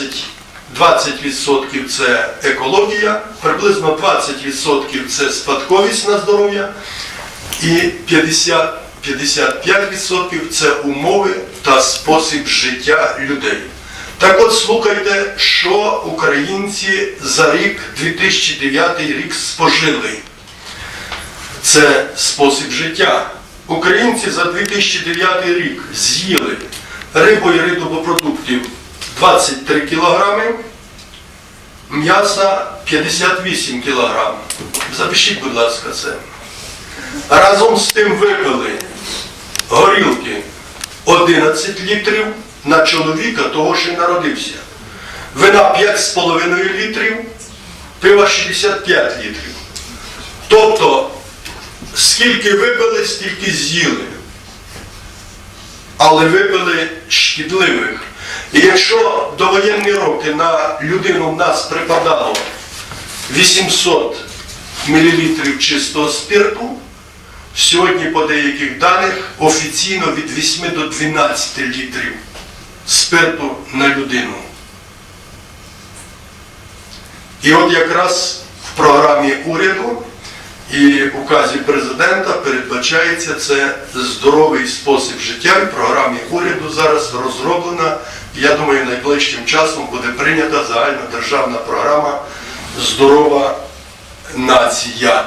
20, 20% це екологія, приблизно 20% це спадковість на здоров'я і 50, 55% це умови та спосіб життя людей. Так от слухайте, що українці за рік 2009 рік спожили. Це спосіб життя. Українці за 2009 рік з'їли рибу і рибопродуктів 23 кілограми, м'яса 58 кілограм. Запишіть, будь ласка, це. Разом з тим випили горілки 11 літрів на чоловіка, того, що народився. Вина 5,5 літрів, пива 65 літрів. Тобто, скільки випили, стільки з'їли. Але випили шкідливих. І якщо до воєнні роки на людину в нас припадало 800 мл чистого спирту, сьогодні по деяких даних офіційно від 8 до 12 літрів спирту на людину. І от якраз в програмі уряду і указі президента передбачається це здоровий спосіб життя. І програмі уряду зараз розроблена. Я думаю, найближчим часом буде прийнята загальна державна програма Здорова нація.